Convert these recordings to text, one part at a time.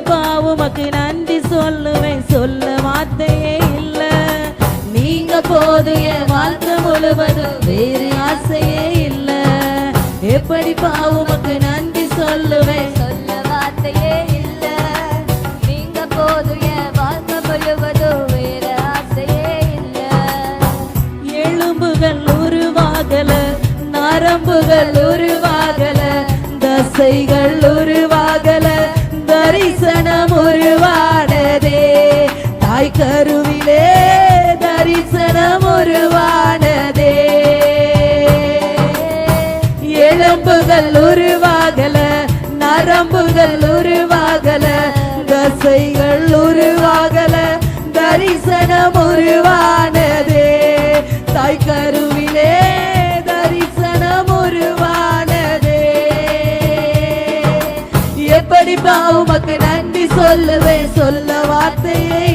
எப்படி உமக்கு நன்றி சொல்லுவேன். சொல்ல வார்த்தையே இல்ல. நீங்க போது என் வாழ்க்கை முழுவதும் வேறு ஆசையே இல்ல. எப்படி உமக்கு நன்றி சொல்லுவேன். சொல்ல வார்த்தையே இல்ல. நீங்க போது என் வாழ்க்கை முழுவதும் வேறு ஆசையே இல்ல. எலும்புகள் உருவாகல நரம்புகள் உருவாகல தசைகள் உருவாகல தரிசனம் கருவிலே தரிசனம் உருவானதே எலும்புகள் உருவாகல நரம்புகள் உருவாகல தசைகள் உருவாகல தரிசனம் உருவானதே தாய் கருவிலே தரிசனம் உருவானதே எப்படி பாவுமக்கு நன்றி சொல்லுவேன் சொல்ல வார்த்தையை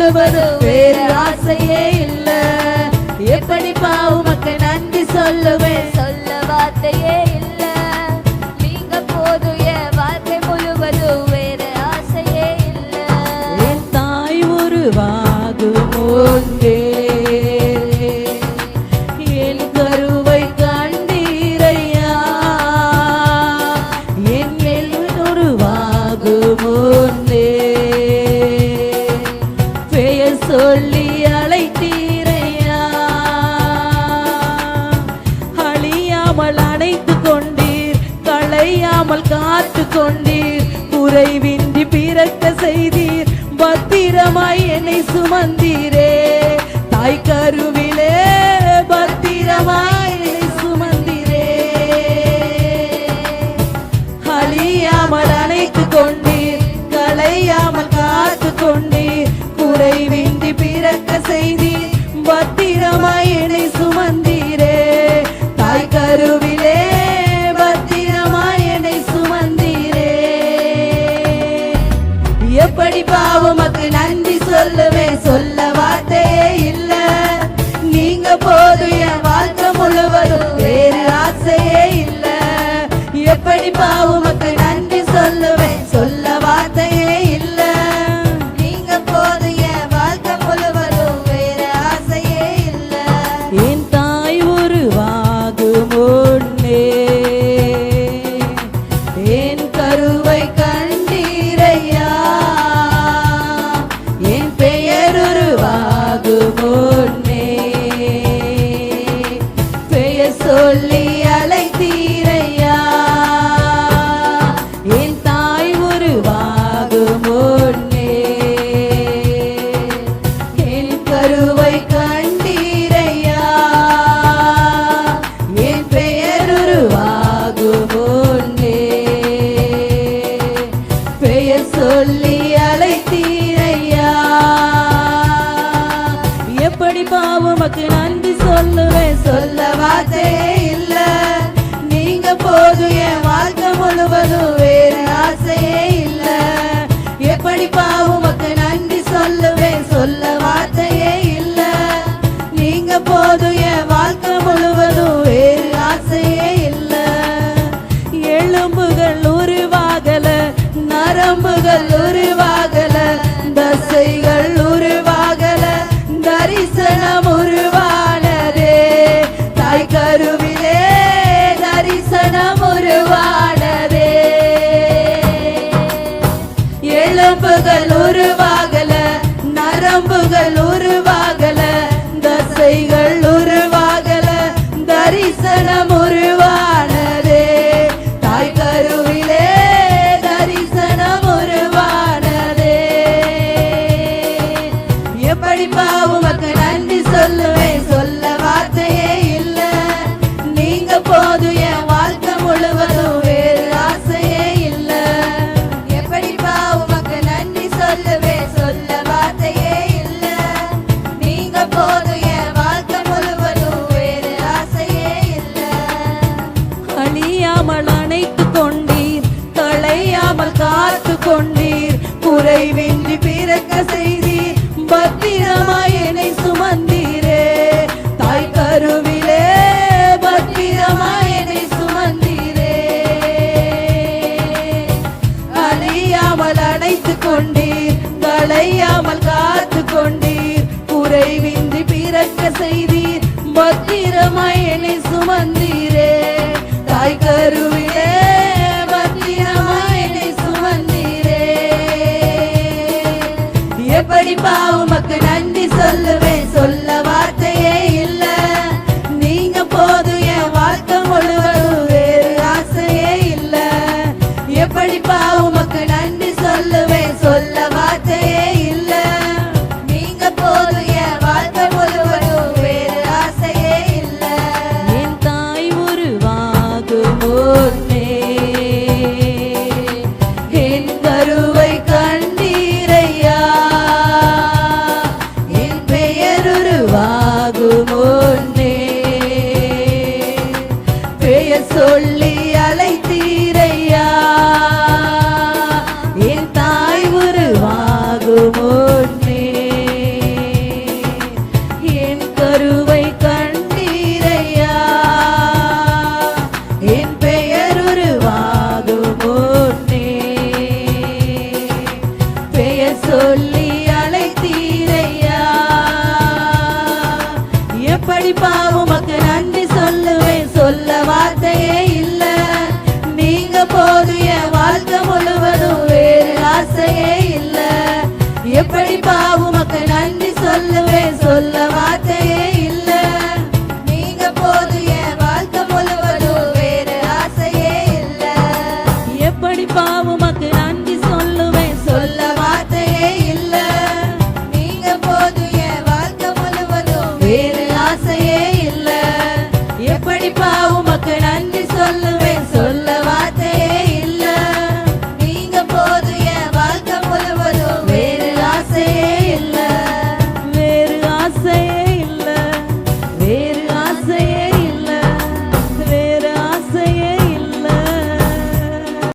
வாழ்க்கை வேறு ஆசையே இல்ல. எப்படி பாவுமக்கு நன்றி சொல்லுவேன்? சொல்ல வார்த்தையே இல்ல. நீங்க போதும் என் வாழ்க்கை முழுவதும் வேறு ஆசையே இல்ல. என் தாய் உருவாகும் முன்பே என் கருவை கண்டீரையா. என் எல்வன் உருவாகும் முன்னே கொண்டீர். குறைவின்றி பிறக்க செய்தீர். பத்திரமாய் என்னை சுமந்தீரே. தாய் கருவிலே பத்திரமாய் என்னை சுமந்தீரே. அழியாமல் அணைத்து கொண்டீர். களையாமல் காத்து கொண்டீர். குறைவின்றி பிறக்க செய்தீர். பத்திரமாய் என்னை சுமந்தீரே. எப்படி பாவமக்கு குறைவின்றி பிறக்க செய்தீர். பத்திரமாய் என்னை சுமந்த சொல்லி.